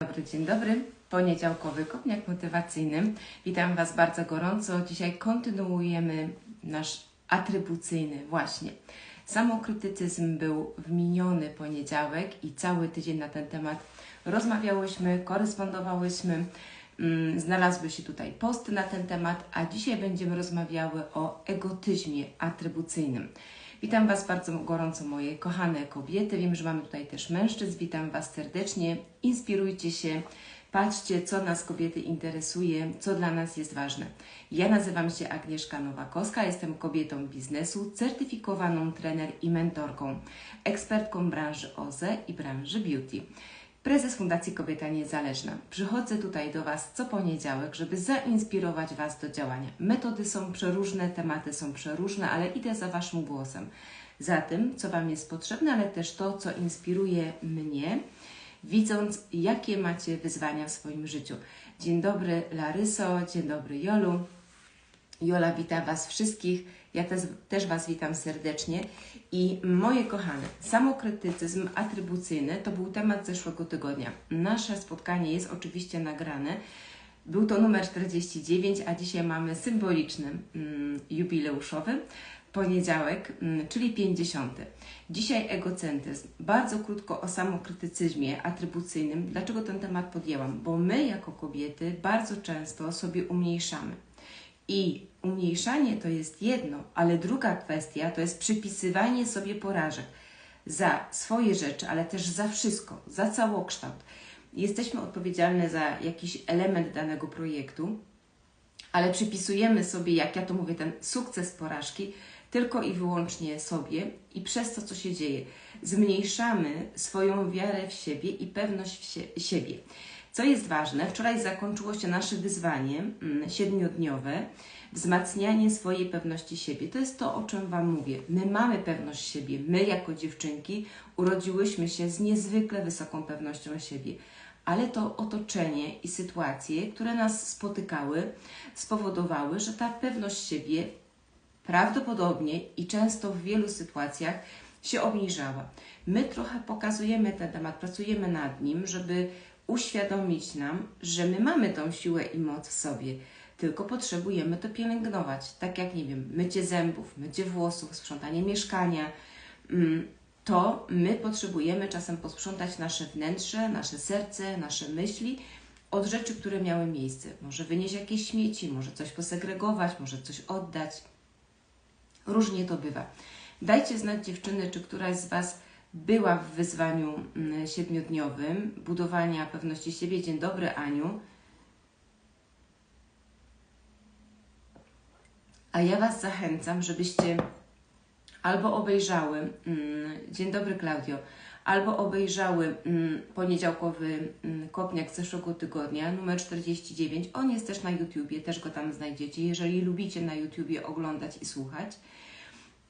dobry, dzień dobry. Poniedziałkowy kopniak motywacyjny. Witam Was bardzo gorąco. Dzisiaj kontynuujemy nasz atrybucyjny właśnie. Samokrytycyzm był w miniony poniedziałek i cały tydzień na ten temat rozmawiałyśmy, korespondowałyśmy. Mm, Znalazły się tutaj posty na ten temat, a dzisiaj będziemy rozmawiały o egotyzmie atrybucyjnym. Witam Was bardzo gorąco, moje kochane kobiety. Wiem, że mamy tutaj też mężczyzn. Witam Was serdecznie. Inspirujcie się, patrzcie, co nas kobiety interesuje, co dla nas jest ważne. Ja nazywam się Agnieszka Nowakowska, jestem kobietą biznesu, certyfikowaną trener i mentorką, ekspertką branży OZE i branży beauty prezes Fundacji Kobieta Niezależna. Przychodzę tutaj do Was co poniedziałek, żeby zainspirować Was do działania. Metody są przeróżne, tematy są przeróżne, ale idę za Waszym głosem. Za tym, co Wam jest potrzebne, ale też to, co inspiruje mnie, widząc, jakie macie wyzwania w swoim życiu. Dzień dobry Laryso, dzień dobry Jolu. Jola wita Was wszystkich. Ja też, też Was witam serdecznie. I moje kochane, samokrytycyzm atrybucyjny to był temat zeszłego tygodnia. Nasze spotkanie jest oczywiście nagrane. Był to numer 49, a dzisiaj mamy symboliczny mm, jubileuszowy poniedziałek, mm, czyli 50. Dzisiaj egocentryzm. Bardzo krótko o samokrytycyzmie atrybucyjnym. Dlaczego ten temat podjęłam? Bo my jako kobiety bardzo często sobie umniejszamy. I umniejszanie to jest jedno, ale druga kwestia to jest przypisywanie sobie porażek za swoje rzeczy, ale też za wszystko, za całokształt. Jesteśmy odpowiedzialne za jakiś element danego projektu, ale przypisujemy sobie, jak ja to mówię, ten sukces porażki tylko i wyłącznie sobie i przez to, co się dzieje, zmniejszamy swoją wiarę w siebie i pewność w sie siebie. Co jest ważne, wczoraj zakończyło się nasze wyzwanie mm, siedmiodniowe, wzmacnianie swojej pewności siebie. To jest to, o czym Wam mówię. My mamy pewność siebie. My, jako dziewczynki, urodziłyśmy się z niezwykle wysoką pewnością siebie. Ale to otoczenie i sytuacje, które nas spotykały, spowodowały, że ta pewność siebie prawdopodobnie i często w wielu sytuacjach się obniżała. My trochę pokazujemy ten temat, pracujemy nad nim, żeby uświadomić nam, że my mamy tą siłę i moc w sobie, tylko potrzebujemy to pielęgnować. Tak jak, nie wiem, mycie zębów, mycie włosów, sprzątanie mieszkania. Mm, to my potrzebujemy czasem posprzątać nasze wnętrze, nasze serce, nasze myśli od rzeczy, które miały miejsce. Może wynieść jakieś śmieci, może coś posegregować, może coś oddać. Różnie to bywa. Dajcie znać dziewczyny, czy któraś z Was była w wyzwaniu mm, siedmiodniowym budowania pewności siebie. Dzień dobry, Aniu. A ja Was zachęcam, żebyście albo obejrzały, mm, dzień dobry Klaudio, albo obejrzały mm, poniedziałkowy kopniak z zeszłego tygodnia, numer 49. On jest też na YouTubie, też go tam znajdziecie, jeżeli lubicie na YouTubie oglądać i słuchać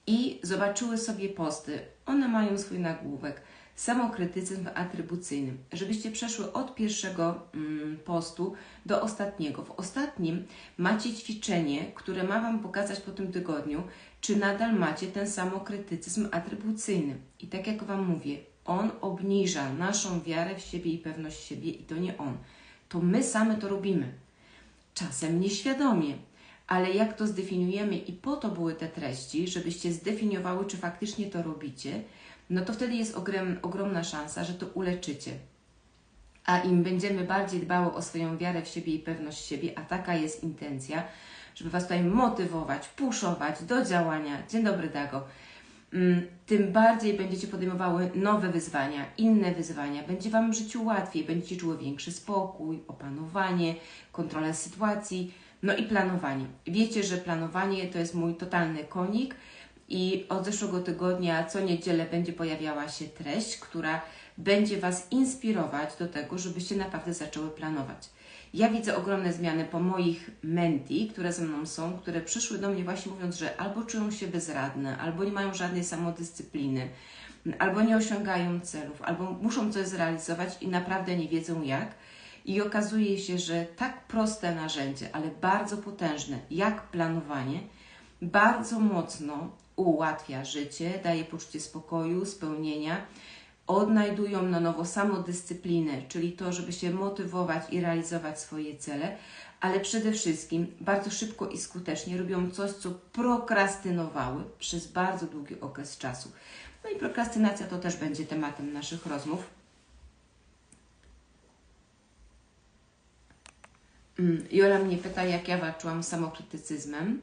i zobaczyły sobie posty. One mają swój nagłówek. Samokrytycyzm atrybucyjny. Żebyście przeszły od pierwszego mm, postu do ostatniego. W ostatnim macie ćwiczenie, które ma Wam pokazać po tym tygodniu, czy nadal macie ten samokrytycyzm atrybucyjny. I tak jak Wam mówię, on obniża naszą wiarę w siebie i pewność siebie, i to nie on. To my same to robimy. Czasem nieświadomie ale jak to zdefiniujemy i po to były te treści, żebyście zdefiniowały, czy faktycznie to robicie, no to wtedy jest ogrom, ogromna szansa, że to uleczycie. A im będziemy bardziej dbały o swoją wiarę w siebie i pewność siebie, a taka jest intencja, żeby Was tutaj motywować, puszować do działania. Dzień dobry, Dago. Mm, tym bardziej będziecie podejmowały nowe wyzwania, inne wyzwania. Będzie Wam w życiu łatwiej, będziecie czuły większy spokój, opanowanie, kontrolę sytuacji no i planowanie. Wiecie, że planowanie to jest mój totalny konik i od zeszłego tygodnia co niedzielę będzie pojawiała się treść, która będzie Was inspirować do tego, żebyście naprawdę zaczęły planować. Ja widzę ogromne zmiany po moich menti, które ze mną są, które przyszły do mnie właśnie mówiąc, że albo czują się bezradne, albo nie mają żadnej samodyscypliny, albo nie osiągają celów, albo muszą coś zrealizować i naprawdę nie wiedzą jak. I okazuje się, że tak proste narzędzie, ale bardzo potężne, jak planowanie, bardzo mocno ułatwia życie, daje poczucie spokoju, spełnienia, odnajdują na nowo samodyscyplinę, czyli to, żeby się motywować i realizować swoje cele, ale przede wszystkim bardzo szybko i skutecznie robią coś, co prokrastynowały przez bardzo długi okres czasu. No i prokrastynacja to też będzie tematem naszych rozmów. Jola mnie pyta, jak ja walczyłam z samokrytycyzmem.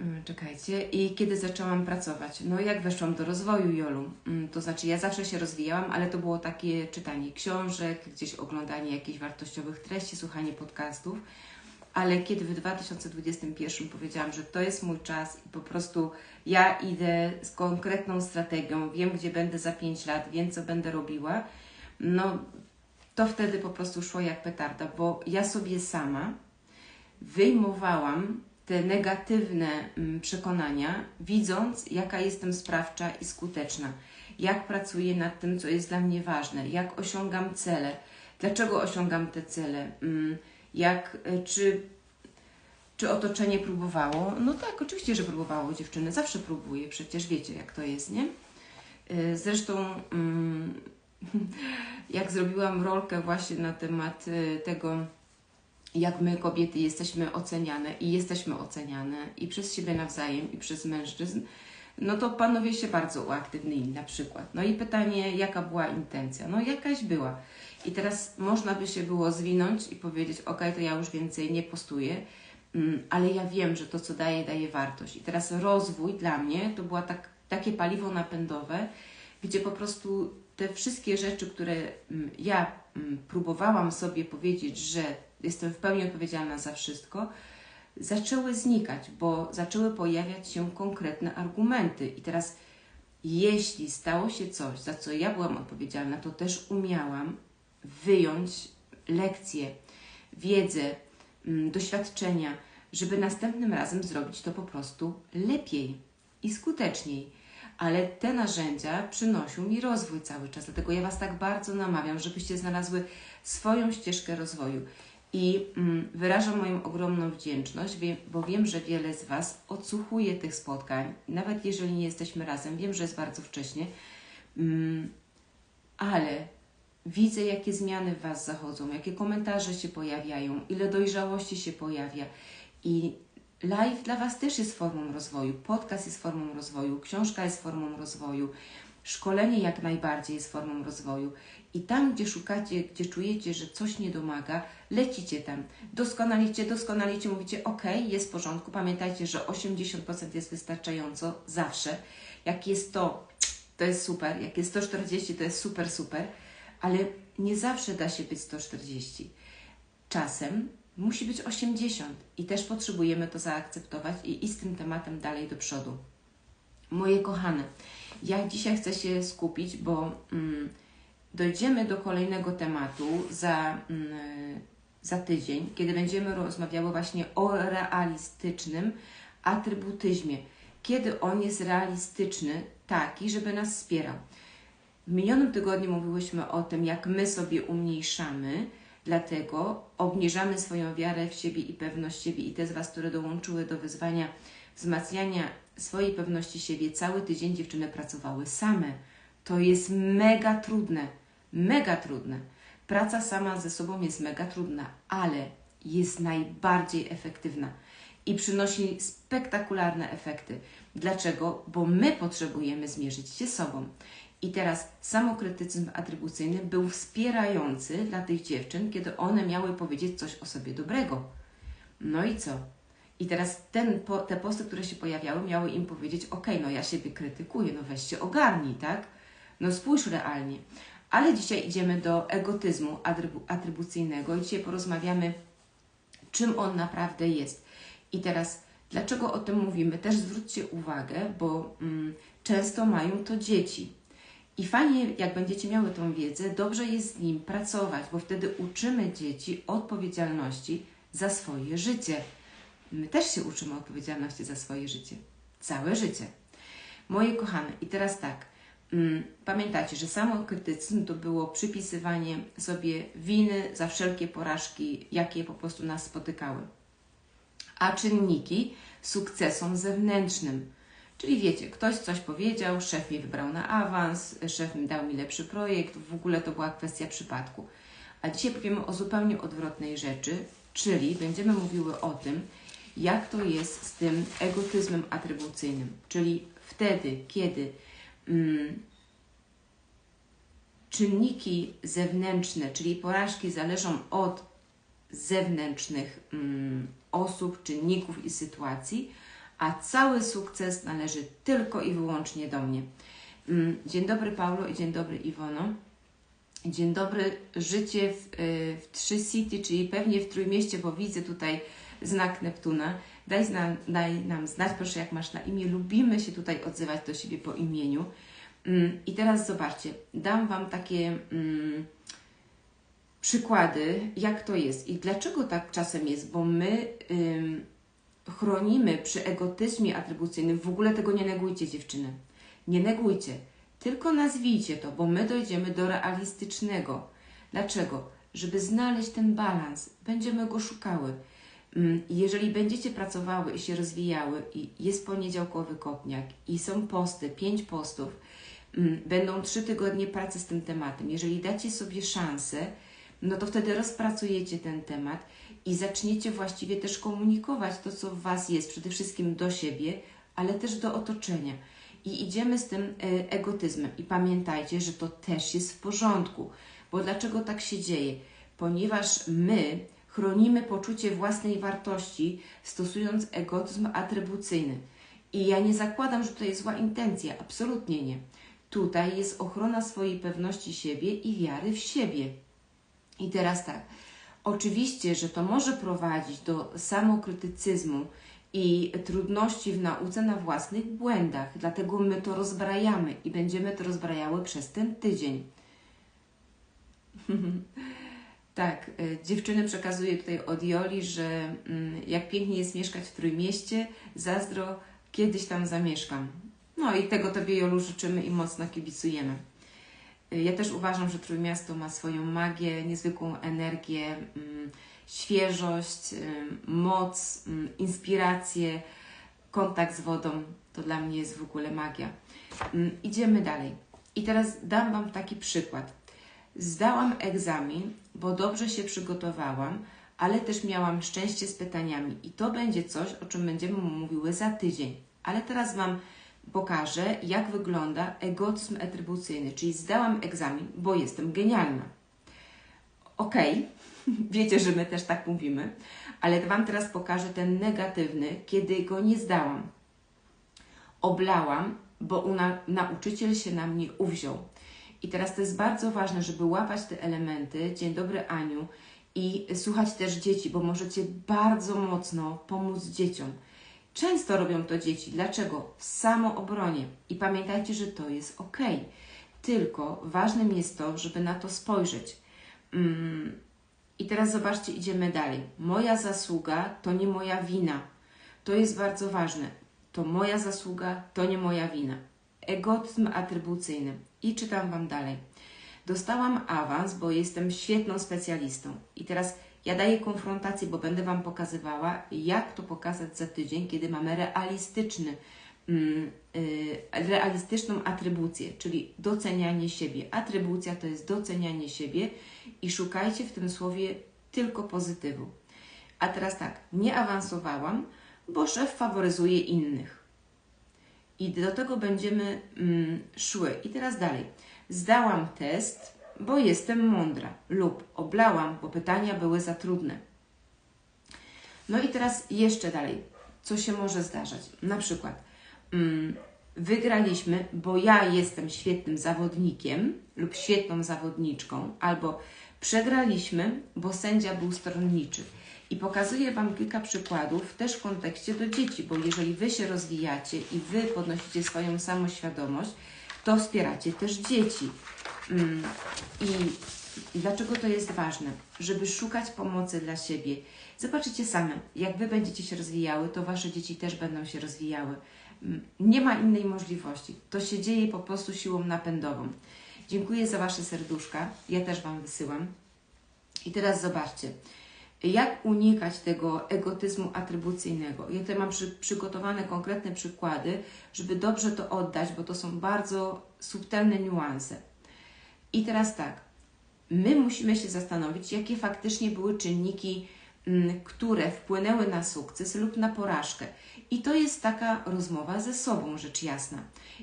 Mm, Czekajcie. I kiedy zaczęłam pracować? No jak weszłam do rozwoju Jolu? Mm, To znaczy ja zawsze się rozwijałam, ale to było takie czytanie książek, gdzieś oglądanie jakichś wartościowych treści, słuchanie podcastów. Ale kiedy w 2021 powiedziałam, że to jest mój czas i po prostu ja idę z konkretną strategią, wiem gdzie będę za 5 lat, wiem co będę robiła, no to wtedy po prostu szło jak petarda, bo ja sobie sama wyjmowałam te negatywne mm, przekonania, widząc, jaka jestem sprawcza i skuteczna, jak pracuję nad tym, co jest dla mnie ważne, jak osiągam cele, dlaczego osiągam te cele, mm, jak, y, czy, czy otoczenie próbowało. No tak, oczywiście, że próbowało dziewczyny, zawsze próbuje, przecież wiecie, jak to jest, nie? Y, Zresztą, mm, jak zrobiłam rolkę właśnie na temat y, tego, jak my kobiety jesteśmy oceniane i jesteśmy oceniane i przez siebie nawzajem, i przez mężczyzn, no to panowie się bardzo uaktywnili na przykład. No i pytanie, jaka była intencja? No jakaś była. I teraz można by się było zwinąć i powiedzieć, ok, to ja już więcej nie postuję, mm, ale ja wiem, że to, co daje, daje wartość. I teraz rozwój dla mnie to była tak, takie paliwo napędowe, gdzie po prostu te wszystkie rzeczy, które mm, ja mm, próbowałam sobie powiedzieć, że jestem w pełni odpowiedzialna za wszystko, zaczęły znikać, bo zaczęły pojawiać się konkretne argumenty. I teraz, jeśli stało się coś, za co ja byłam odpowiedzialna, to też umiałam wyjąć lekcje, wiedzę, mm, doświadczenia, żeby następnym razem zrobić to po prostu lepiej i skuteczniej. Ale te narzędzia przynoszą mi rozwój cały czas, dlatego ja Was tak bardzo namawiam, żebyście znalazły swoją ścieżkę rozwoju. I mm, wyrażam moją ogromną wdzięczność, bo wiem, że wiele z Was odsłuchuje tych spotkań, nawet jeżeli nie jesteśmy razem, wiem, że jest bardzo wcześnie, mm, ale widzę, jakie zmiany w Was zachodzą, jakie komentarze się pojawiają, ile dojrzałości się pojawia. I live dla Was też jest formą rozwoju, podcast jest formą rozwoju, książka jest formą rozwoju, szkolenie jak najbardziej jest formą rozwoju. I tam, gdzie szukacie, gdzie czujecie, że coś nie domaga, lecicie tam, doskonalicie, doskonalicie, mówicie, ok, jest w porządku. Pamiętajcie, że 80% jest wystarczająco zawsze. Jak jest to, to jest super. Jak jest 140, to jest super, super. Ale nie zawsze da się być 140. Czasem musi być 80 i też potrzebujemy to zaakceptować i iść z tym tematem dalej do przodu. Moje kochane, ja dzisiaj chcę się skupić, bo mm, dojdziemy do kolejnego tematu za, mm, za tydzień, kiedy będziemy rozmawiały właśnie o realistycznym atrybutyzmie. Kiedy on jest realistyczny, taki, żeby nas wspierał. W minionym tygodniu mówiłyśmy o tym, jak my sobie umniejszamy, dlatego obniżamy swoją wiarę w siebie i pewność siebie. I te z Was, które dołączyły do wyzwania wzmacniania swojej pewności siebie, cały tydzień dziewczyny pracowały same. To jest mega trudne, mega trudne. Praca sama ze sobą jest mega trudna, ale jest najbardziej efektywna i przynosi spektakularne efekty. Dlaczego? Bo my potrzebujemy zmierzyć się sobą. I teraz samokrytycyzm atrybucyjny był wspierający dla tych dziewczyn, kiedy one miały powiedzieć coś o sobie dobrego. No i co? I teraz ten, po, te posty, które się pojawiały, miały im powiedzieć: OK, no ja siebie krytykuję, no weź się ogarnij, tak? No spójrz realnie. Ale dzisiaj idziemy do egotyzmu atrybu, atrybucyjnego i dzisiaj porozmawiamy, czym on naprawdę jest. I teraz, dlaczego o tym mówimy? Też zwróćcie uwagę, bo mm, często mają to dzieci. I fajnie, jak będziecie miały tą wiedzę, dobrze jest z nim pracować, bo wtedy uczymy dzieci odpowiedzialności za swoje życie. My też się uczymy odpowiedzialności za swoje życie. Całe życie. Moje kochane, i teraz tak. Mm, pamiętajcie, że samokrytycyzm to było przypisywanie sobie winy za wszelkie porażki, jakie po prostu nas spotykały. A czynniki sukcesom zewnętrznym, Czyli wiecie, ktoś coś powiedział, szef mnie wybrał na awans, szef mi dał mi lepszy projekt, w ogóle to była kwestia przypadku. A dzisiaj powiemy o zupełnie odwrotnej rzeczy, czyli będziemy mówiły o tym, jak to jest z tym egotyzmem atrybucyjnym, czyli wtedy, kiedy mm, czynniki zewnętrzne, czyli porażki zależą od zewnętrznych mm, osób, czynników i sytuacji, a cały sukces należy tylko i wyłącznie do mnie. Mm, dzień dobry Paulo i dzień dobry Iwono. Dzień dobry, życie w, y, w Trzy City, czyli pewnie w Trójmieście, bo widzę tutaj znak Neptuna. Daj, zna, daj nam znać, proszę, jak masz na imię. Lubimy się tutaj odzywać do siebie po imieniu. Mm, I teraz zobaczcie, dam Wam takie mm, przykłady, jak to jest i dlaczego tak czasem jest, bo my chronimy przy egotyzmie atrybucyjnym. W ogóle tego nie negujcie, dziewczyny. Nie negujcie, tylko nazwijcie to, bo my dojdziemy do realistycznego. Dlaczego? Żeby znaleźć ten balans, będziemy go szukały. Mm, jeżeli będziecie pracowały i się rozwijały, i jest poniedziałkowy kopniak, i są posty, pięć postów, mm, będą trzy tygodnie pracy z tym tematem. Jeżeli dacie sobie szansę, no to wtedy rozpracujecie ten temat i zaczniecie właściwie też komunikować to, co w Was jest, przede wszystkim do siebie, ale też do otoczenia. I idziemy z tym e, egotyzmem. I pamiętajcie, że to też jest w porządku. Bo dlaczego tak się dzieje? Ponieważ my chronimy poczucie własnej wartości, stosując egotyzm atrybucyjny. I ja nie zakładam, że to jest zła intencja, absolutnie nie. Tutaj jest ochrona swojej pewności siebie i wiary w siebie. I teraz tak, oczywiście, że to może prowadzić do samokrytycyzmu i trudności w nauce na własnych błędach, dlatego my to rozbrajamy i będziemy to rozbrajały przez ten tydzień. tak, y, dziewczyny przekazuje tutaj od Joli, że mm, jak pięknie jest mieszkać w Trójmieście, zazdro kiedyś tam zamieszkam. No i tego Tobie Jolu życzymy i mocno kibicujemy. Ja też uważam, że Trójmiasto ma swoją magię, niezwykłą energię, mm, świeżość, moc, mm, inspirację, kontakt z wodą. To dla mnie jest w ogóle magia. Mm, idziemy dalej. I teraz dam Wam taki przykład. Zdałam egzamin, bo dobrze się przygotowałam, ale też miałam szczęście z pytaniami. I to będzie coś, o czym będziemy mówiły za tydzień. Ale teraz Wam pokażę, jak wygląda egotyzm atrybucyjny, czyli zdałam egzamin, bo jestem genialna. Okej, okay. wiecie, że my też tak mówimy, ale Wam teraz pokażę ten negatywny, kiedy go nie zdałam. Oblałam, bo una, nauczyciel się na mnie uwziął. I teraz to jest bardzo ważne, żeby łapać te elementy. Dzień dobry, Aniu. I słuchać też dzieci, bo możecie bardzo mocno pomóc dzieciom. Często robią to dzieci. Dlaczego? W samoobronie. I pamiętajcie, że to jest ok. Tylko ważnym jest to, żeby na to spojrzeć. Mm. I teraz zobaczcie, idziemy dalej. Moja zasługa to nie moja wina. To jest bardzo ważne. To moja zasługa, to nie moja wina. Egotyzm atrybucyjny. I czytam Wam dalej. Dostałam awans, bo jestem świetną specjalistą. I teraz ja daję konfrontację, bo będę Wam pokazywała, jak to pokazać za tydzień, kiedy mamy realistyczny, mm, y, realistyczną atrybucję, czyli docenianie siebie. Atrybucja to jest docenianie siebie i szukajcie w tym słowie tylko pozytywu. A teraz tak, nie awansowałam, bo szef faworyzuje innych. I do tego będziemy mm, szły. I teraz dalej. Zdałam test, bo jestem mądra, lub oblałam, bo pytania były za trudne. No i teraz jeszcze dalej, co się może zdarzać? Na przykład, mm, wygraliśmy, bo ja jestem świetnym zawodnikiem lub świetną zawodniczką, albo przegraliśmy, bo sędzia był stronniczy. I pokazuję Wam kilka przykładów też w kontekście do dzieci, bo jeżeli Wy się rozwijacie i Wy podnosicie swoją samoświadomość, to wspieracie też dzieci. I dlaczego to jest ważne? Żeby szukać pomocy dla siebie. Zobaczycie same, jak Wy będziecie się rozwijały, to Wasze dzieci też będą się rozwijały. Mm, nie ma innej możliwości. To się dzieje po prostu siłą napędową. Dziękuję za Wasze serduszka. Ja też Wam wysyłam. I teraz zobaczcie. Jak unikać tego egotyzmu atrybucyjnego? Ja tutaj mam przy, przygotowane konkretne przykłady, żeby dobrze to oddać, bo to są bardzo subtelne niuanse. I teraz tak, my musimy się zastanowić, jakie faktycznie były czynniki, mm, które wpłynęły na sukces lub na porażkę. I to jest taka rozmowa ze sobą, rzecz jasna.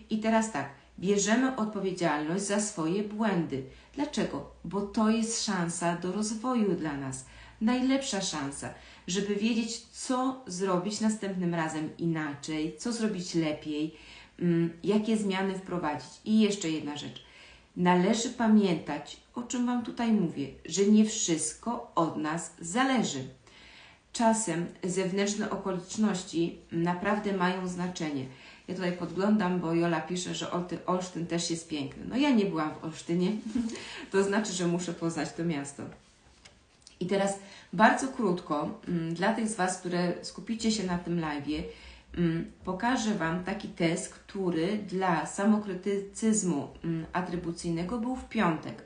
I teraz tak, bierzemy odpowiedzialność za swoje błędy. Dlaczego? Bo to jest szansa do rozwoju dla nas. Najlepsza szansa, żeby wiedzieć, co zrobić następnym razem inaczej, co zrobić lepiej, mm, jakie zmiany wprowadzić. I jeszcze jedna rzecz. Należy pamiętać, o czym Wam tutaj mówię, że nie wszystko od nas zależy. Czasem zewnętrzne okoliczności naprawdę mają znaczenie. Ja tutaj podglądam, bo Jola pisze, że Olsztyn też jest piękny. No ja nie byłam w Olsztynie, to znaczy, że muszę poznać to miasto. I teraz bardzo krótko, mm, dla tych z Was, które skupicie się na tym live, pokażę Wam taki test, który dla samokrytycyzmu mm, atrybucyjnego był w piątek.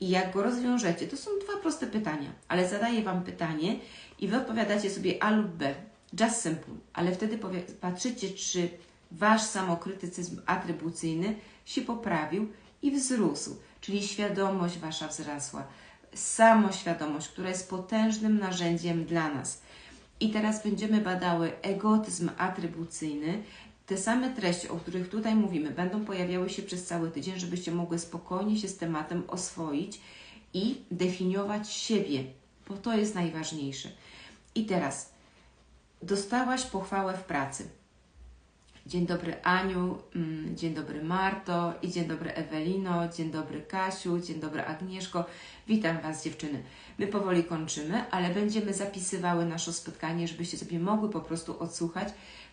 I jak go rozwiążecie, to są dwa proste pytania, ale zadaję Wam pytanie i Wy odpowiadacie sobie A lub B. Just simple, ale wtedy patrzycie, czy Wasz samokrytycyzm atrybucyjny się poprawił i wzrósł, czyli świadomość Wasza wzrosła. Samoświadomość, która jest potężnym narzędziem dla nas. I teraz będziemy badały egotyzm atrybucyjny. Te same treści, o których tutaj mówimy, będą pojawiały się przez cały tydzień, żebyście mogły spokojnie się z tematem oswoić i definiować siebie, bo to jest najważniejsze. I teraz dostałaś pochwałę w pracy. Dzień dobry Aniu, mm, dzień dobry Marto i dzień dobry Ewelino, dzień dobry Kasiu, dzień dobry Agnieszko. Witam Was dziewczyny. My powoli kończymy, ale będziemy zapisywały nasze spotkanie, żebyście sobie mogły po prostu odsłuchać.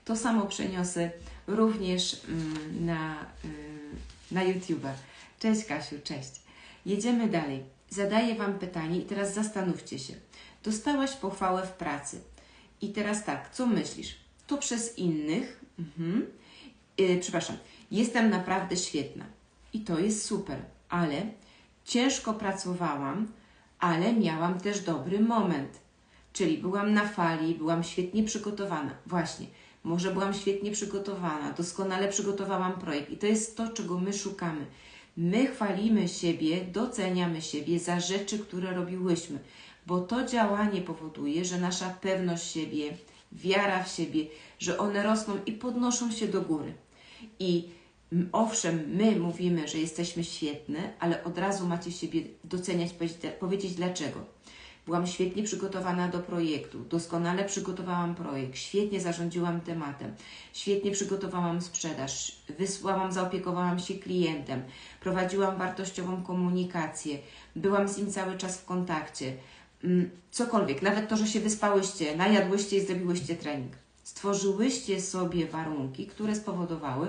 To samo przeniosę również mm, na, y, na YouTube. Cześć Kasiu, cześć. Jedziemy dalej. Zadaję Wam pytanie i teraz zastanówcie się. Dostałaś pochwałę w pracy. I teraz tak, co myślisz? To przez innych, mhm. yy, przepraszam, jestem naprawdę świetna. I to jest super, ale ciężko pracowałam, ale miałam też dobry moment. Czyli byłam na fali, byłam świetnie przygotowana. Właśnie, może byłam świetnie przygotowana, doskonale przygotowałam projekt. I to jest to, czego my szukamy. My chwalimy siebie, doceniamy siebie za rzeczy, które robiłyśmy, bo to działanie powoduje, że nasza pewność siebie, wiara w siebie, że one rosną i podnoszą się do góry. I owszem, my mówimy, że jesteśmy świetne, ale od razu macie siebie doceniać, powiedzieć dlaczego. Byłam świetnie przygotowana do projektu, doskonale przygotowałam projekt, świetnie zarządziłam tematem, świetnie przygotowałam sprzedaż, wysłałam, zaopiekowałam się klientem, prowadziłam wartościową komunikację, byłam z nim cały czas w kontakcie. Mm, cokolwiek, nawet to, że się wyspałyście, najadłyście i zrobiłyście trening. Stworzyłyście sobie warunki, które spowodowały,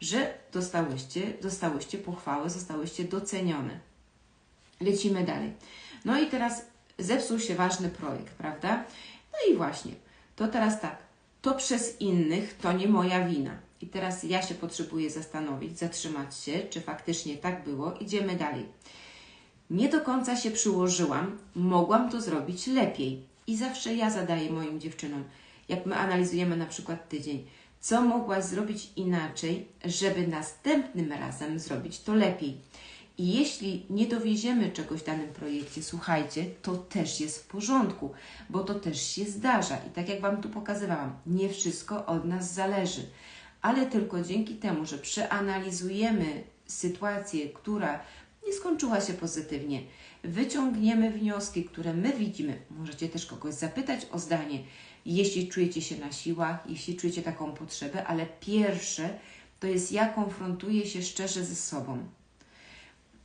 że dostałyście, dostałyście pochwały, zostałyście docenione. Lecimy dalej. No i teraz zepsuł się ważny projekt, prawda? No i właśnie, to teraz tak, to przez innych to nie moja wina. I teraz ja się potrzebuję zastanowić, zatrzymać się, czy faktycznie tak było. Idziemy dalej. Nie do końca się przyłożyłam, mogłam to zrobić lepiej. I zawsze ja zadaję moim dziewczynom, jak my analizujemy na przykład tydzień, co mogłaś zrobić inaczej, żeby następnym razem zrobić to lepiej. I jeśli nie dowieziemy czegoś w danym projekcie, słuchajcie, to też jest w porządku, bo to też się zdarza. I tak jak Wam tu pokazywałam, nie wszystko od nas zależy, ale tylko dzięki temu, że przeanalizujemy sytuację, która nie skończyła się pozytywnie, wyciągniemy wnioski, które my widzimy. Możecie też kogoś zapytać o zdanie, jeśli czujecie się na siłach, jeśli czujecie taką potrzebę, ale pierwsze to jest ja konfrontuję się szczerze ze sobą.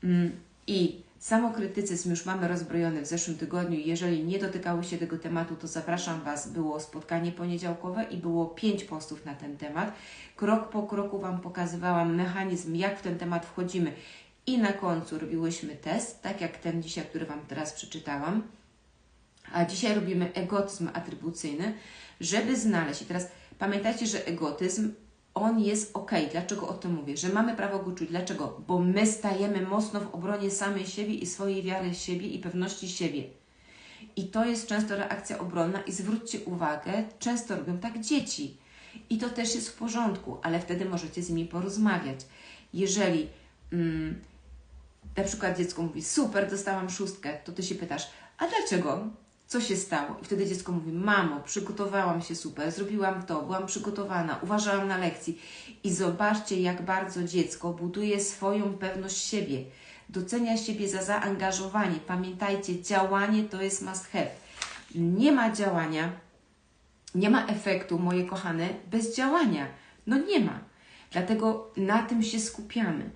Mm, I samokrytycyzm już mamy rozbrojony w zeszłym tygodniu. Jeżeli nie dotykały się tego tematu, to zapraszam Was. Było spotkanie poniedziałkowe i było pięć postów na ten temat. Krok po kroku Wam pokazywałam mechanizm, jak w ten temat wchodzimy. I na końcu robiłyśmy test, tak jak ten dzisiaj, który Wam teraz przeczytałam. A dzisiaj robimy egotyzm atrybucyjny, żeby znaleźć. I teraz pamiętajcie, że egotyzm on jest ok. Dlaczego o tym mówię? Że mamy prawo go czuć. Dlaczego? Bo my stajemy mocno w obronie samej siebie i swojej wiary w siebie i pewności siebie. I to jest często reakcja obronna i zwróćcie uwagę, często robią tak dzieci. I to też jest w porządku, ale wtedy możecie z nimi porozmawiać. Jeżeli mm, na przykład dziecko mówi, super, dostałam szóstkę, to ty się pytasz, a dlaczego? Co się stało? I wtedy dziecko mówi, mamo, przygotowałam się super, zrobiłam to, byłam przygotowana, uważałam na lekcji. I zobaczcie, jak bardzo dziecko buduje swoją pewność siebie, docenia siebie za zaangażowanie. Pamiętajcie, działanie to jest must have. Nie ma działania, nie ma efektu, moje kochane, bez działania. No nie ma. Dlatego na tym się skupiamy.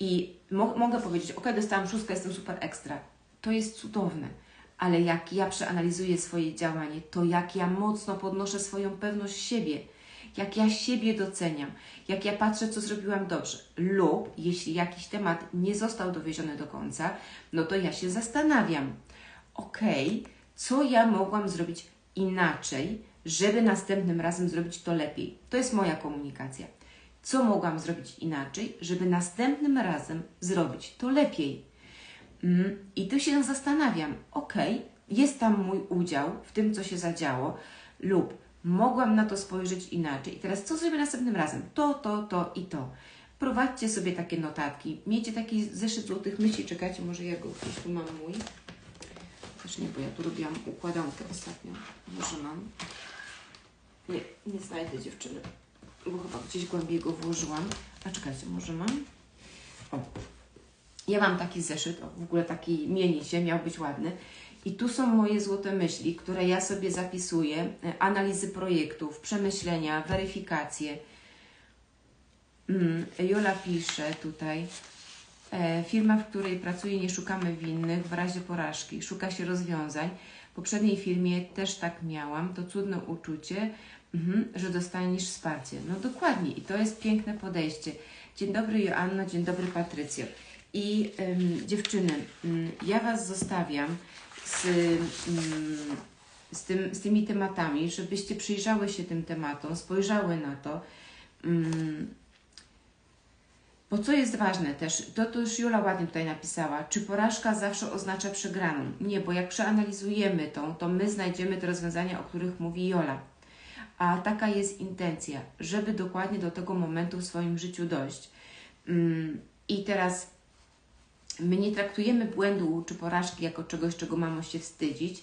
I mo mogę powiedzieć, ok, dostałam szóstkę, jestem super ekstra. To jest cudowne. Ale jak ja przeanalizuję swoje działanie, to jak ja mocno podnoszę swoją pewność siebie, jak ja siebie doceniam, jak ja patrzę, co zrobiłam dobrze, lub jeśli jakiś temat nie został dowieziony do końca, no to ja się zastanawiam, ok, co ja mogłam zrobić inaczej, żeby następnym razem zrobić to lepiej. To jest moja komunikacja. Co mogłam zrobić inaczej, żeby następnym razem zrobić to lepiej? Mm, I tu się zastanawiam, ok, jest tam mój udział w tym, co się zadziało, lub mogłam na to spojrzeć inaczej. I teraz co zrobię następnym razem? To, to, to i to. Prowadźcie sobie takie notatki. Miejcie taki zeszyt złotych myśli. Czekajcie, może ja go gdzieś tu mam mój. Też nie, bo ja tu robiłam układankę ostatnio. Może mam. Nie, nie znajdę dziewczyny, bo chyba gdzieś głębiej go włożyłam. A czekajcie, może mam? O. Ja mam taki zeszyt, o, w ogóle taki mieni się, miał być ładny. I tu są moje złote myśli, które ja sobie zapisuję, e, analizy projektów, przemyślenia, weryfikacje. Mm, Jola pisze tutaj, e, firma, w której pracuję, nie szukamy winnych w razie porażki, szuka się rozwiązań. W poprzedniej firmie też tak miałam, to cudne uczucie, mhm, że dostaniesz wsparcie. No dokładnie i to jest piękne podejście. Dzień dobry Joanna, dzień dobry Patrycjo. I ym, dziewczyny, ym, ja Was zostawiam z, ym, z, tym, z tymi tematami, żebyście przyjrzały się tym tematom, spojrzały na to. Ym, bo co jest ważne też, to, to już Jula ładnie tutaj napisała, czy porażka zawsze oznacza przegraną? Nie, bo jak przeanalizujemy to, to my znajdziemy te rozwiązania, o których mówi Jola. A taka jest intencja, żeby dokładnie do tego momentu w swoim życiu dojść. I teraz My nie traktujemy błędu czy porażki jako czegoś, czego mamy się wstydzić,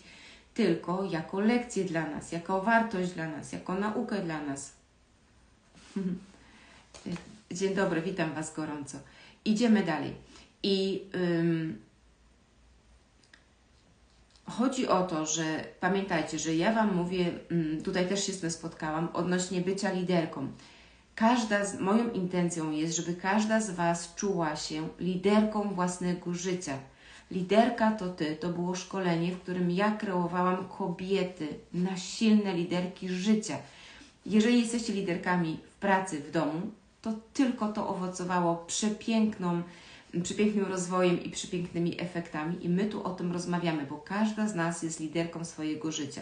tylko jako lekcję dla nas, jako wartość dla nas, jako naukę dla nas. Dzień dobry, witam Was gorąco. Idziemy dalej. I chodzi o to, że pamiętajcie, że ja Wam mówię, ym, tutaj też się z tym spotkałam, odnośnie bycia liderką każda z, moją intencją jest, żeby każda z Was czuła się liderką własnego życia. Liderka to Ty, to było szkolenie, w którym ja kreowałam kobiety na silne liderki życia. Jeżeli jesteście liderkami w pracy, w domu, to tylko to owocowało przepiękną, przepięknym rozwojem i przepięknymi efektami. I my tu o tym rozmawiamy, bo każda z nas jest liderką swojego życia.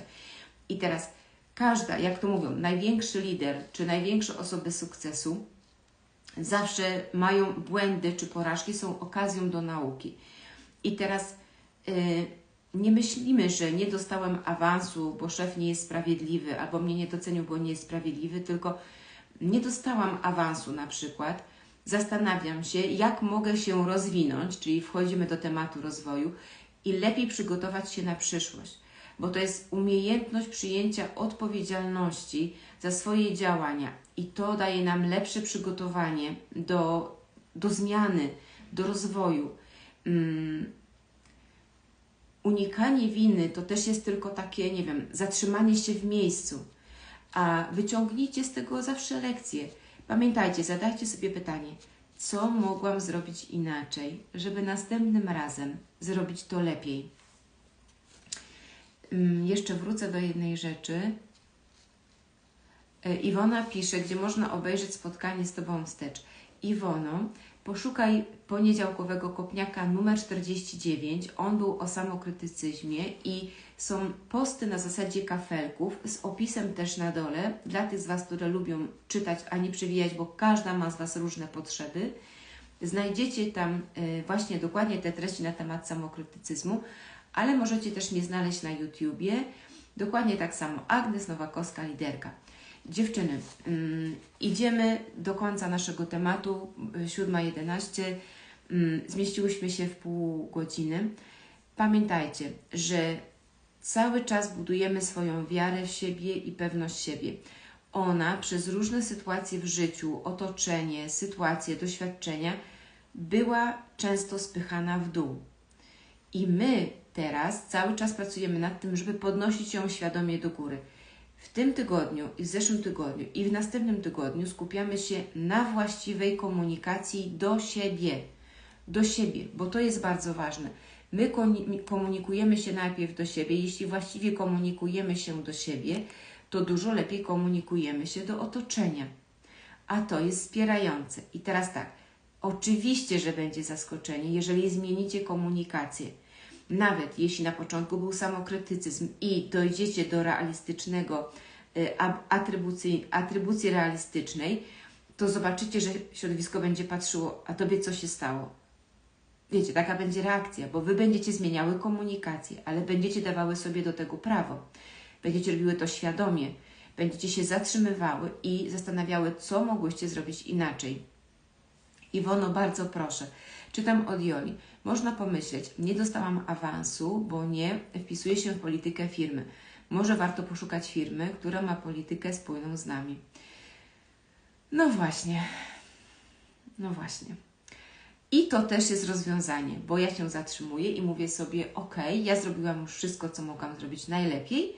I teraz każda, jak to mówią, największy lider czy największe osoby sukcesu zawsze mają błędy czy porażki, są okazją do nauki. I teraz yy, nie myślimy, że nie dostałem awansu, bo szef nie jest sprawiedliwy, albo mnie nie docenił, bo nie jest sprawiedliwy, tylko nie dostałam awansu na przykład. Zastanawiam się, jak mogę się rozwinąć, czyli wchodzimy do tematu rozwoju i lepiej przygotować się na przyszłość bo to jest umiejętność przyjęcia odpowiedzialności za swoje działania i to daje nam lepsze przygotowanie do, do zmiany, do rozwoju. Um, unikanie winy to też jest tylko takie, nie wiem, zatrzymanie się w miejscu, a wyciągnijcie z tego zawsze lekcje. Pamiętajcie, zadajcie sobie pytanie, co mogłam zrobić inaczej, żeby następnym razem zrobić to lepiej. Mm, jeszcze wrócę do jednej rzeczy. E, Iwona pisze, gdzie można obejrzeć spotkanie z Tobą wstecz. Iwono, poszukaj poniedziałkowego kopniaka numer 49. On był o samokrytycyzmie i są posty na zasadzie kafelków z opisem też na dole dla tych z Was, które lubią czytać, a nie przewijać, bo każda ma z Was różne potrzeby. Znajdziecie tam e, właśnie dokładnie te treści na temat samokrytycyzmu, ale możecie też mnie znaleźć na YouTubie. Dokładnie tak samo. Agnes Nowakowska, liderka. Dziewczyny, mm, idziemy do końca naszego tematu, y, 7.11. Mm, zmieściłyśmy się w pół godziny. Pamiętajcie, że cały czas budujemy swoją wiarę w siebie i pewność siebie. Ona przez różne sytuacje w życiu, otoczenie, sytuacje, doświadczenia była często spychana w dół. I my teraz cały czas pracujemy nad tym, żeby podnosić ją świadomie do góry. W tym tygodniu i w zeszłym tygodniu i w następnym tygodniu skupiamy się na właściwej komunikacji do siebie. Do siebie, bo to jest bardzo ważne. My komunikujemy się najpierw do siebie. Jeśli właściwie komunikujemy się do siebie, to dużo lepiej komunikujemy się do otoczenia. A to jest wspierające. I teraz tak, oczywiście, że będzie zaskoczenie, jeżeli zmienicie komunikację. Nawet jeśli na początku był samokrytycyzm i dojdziecie do realistycznego y, atrybucji, atrybucji realistycznej, to zobaczycie, że środowisko będzie patrzyło, a tobie co się stało? Wiecie, taka będzie reakcja, bo wy będziecie zmieniały komunikację, ale będziecie dawały sobie do tego prawo. Będziecie robiły to świadomie. Będziecie się zatrzymywały i zastanawiały, co mogłyście zrobić inaczej. Iwono, bardzo proszę. Czytam od Joli. Można pomyśleć, nie dostałam awansu, bo nie wpisuję się w politykę firmy. Może warto poszukać firmy, która ma politykę spójną z nami. No właśnie. No właśnie. I to też jest rozwiązanie, bo ja się zatrzymuję i mówię sobie: OK, ja zrobiłam już wszystko, co mogłam zrobić najlepiej.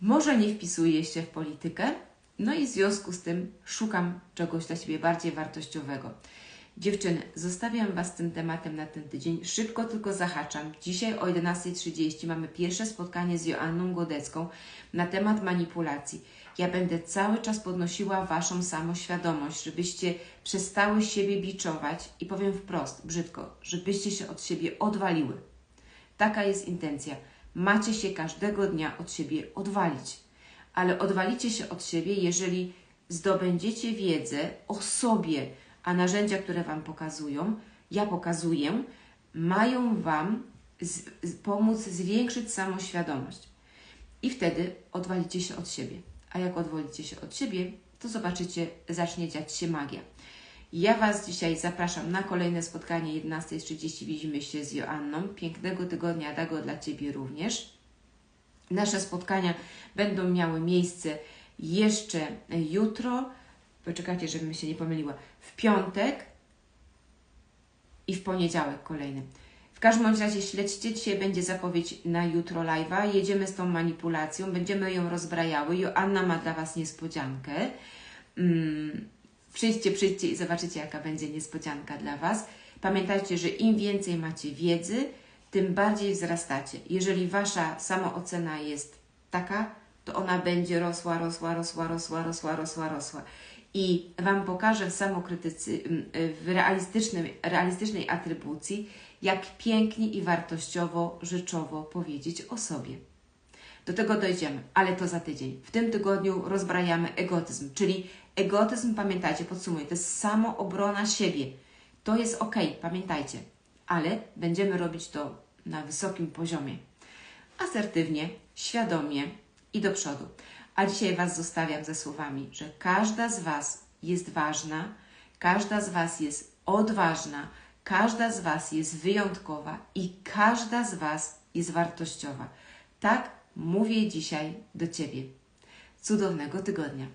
Może nie wpisuję się w politykę, no i w związku z tym szukam czegoś dla siebie bardziej wartościowego. Dziewczyny, zostawiam Was tym tematem na ten tydzień. Szybko tylko zahaczam. Dzisiaj o 11.30 mamy pierwsze spotkanie z Joanną Godecką na temat manipulacji. Ja będę cały czas podnosiła Waszą samoświadomość, żebyście przestały siebie biczować i powiem wprost, brzydko, żebyście się od siebie odwaliły. Taka jest intencja. Macie się każdego dnia od siebie odwalić, ale odwalicie się od siebie, jeżeli zdobędziecie wiedzę o sobie, a narzędzia, które Wam pokazują, ja pokazuję, mają Wam z, z, pomóc zwiększyć samoświadomość. I wtedy odwalicie się od siebie. A jak odwolicie się od siebie, to zobaczycie, zacznie dziać się magia. Ja Was dzisiaj zapraszam na kolejne spotkanie 11.30. Widzimy się z Joanną. Pięknego tygodnia, Dago, dla Ciebie również. Nasze spotkania będą miały miejsce jeszcze jutro. Poczekajcie, żebym się nie pomyliła. W piątek i w poniedziałek kolejny. W każdym razie śledźcie, dzisiaj będzie zapowiedź na jutro live'a. Jedziemy z tą manipulacją, będziemy ją rozbrajały. Joanna ma dla Was niespodziankę. Hmm. Przyjdźcie, przyjdźcie i zobaczycie, jaka będzie niespodzianka dla Was. Pamiętajcie, że im więcej macie wiedzy, tym bardziej wzrastacie. Jeżeli Wasza samoocena jest taka, to ona będzie rosła, rosła, rosła, rosła, rosła, rosła, rosła. I Wam pokażę w samokrytycy, w realistycznym, realistycznej atrybucji, jak pięknie i wartościowo, rzeczowo powiedzieć o sobie. Do tego dojdziemy, ale to za tydzień. W tym tygodniu rozbrajamy egotyzm, czyli egotyzm, pamiętajcie, podsumuję, to jest samoobrona siebie. To jest ok, pamiętajcie, ale będziemy robić to na wysokim poziomie. Asertywnie, świadomie i do przodu. A dzisiaj Was zostawiam ze słowami, że każda z Was jest ważna, każda z Was jest odważna, każda z Was jest wyjątkowa i każda z Was jest wartościowa. Tak mówię dzisiaj do Ciebie. Cudownego tygodnia.